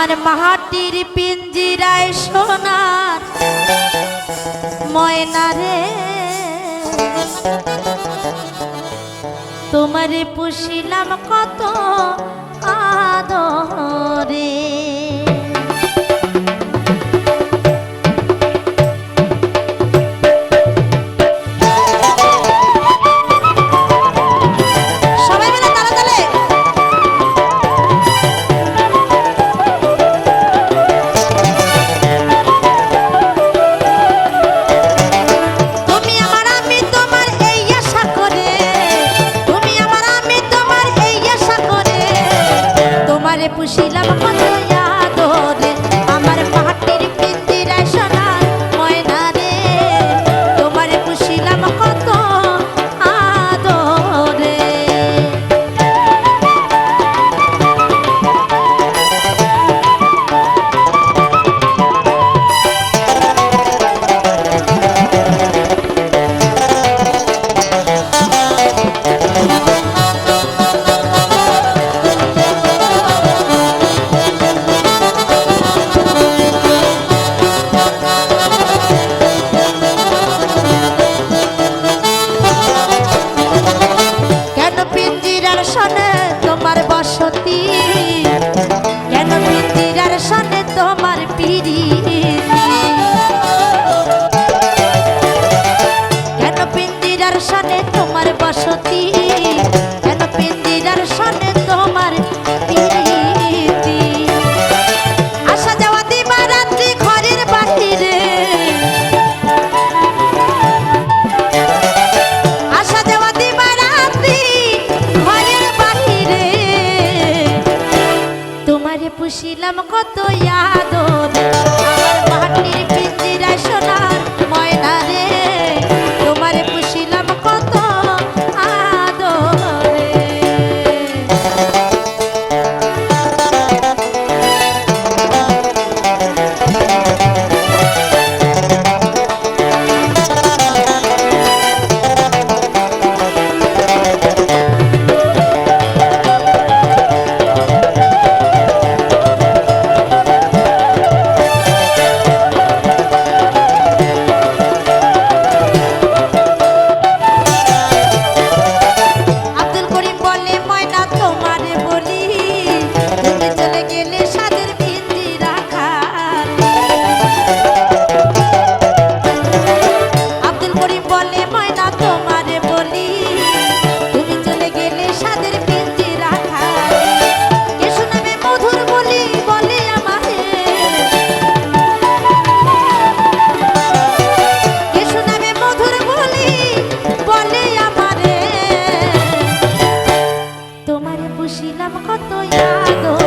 আমার মাহাটির পিঞ্জিরায় সোনার ময়না রে। তোমারে পুষিলাম কত আদরে। পুষিলা পুষিলাম কত আদর